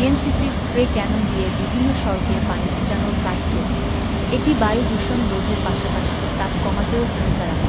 ডিএনসিসির spray Canon দিয়ে বিভিন্ন সড়কে পানি ছিটানোর কাজ চলছে। এটি বায়ু দূষণ রোধের পাশাপাশি তাপ কমাতেও ভূমিকা রাখে।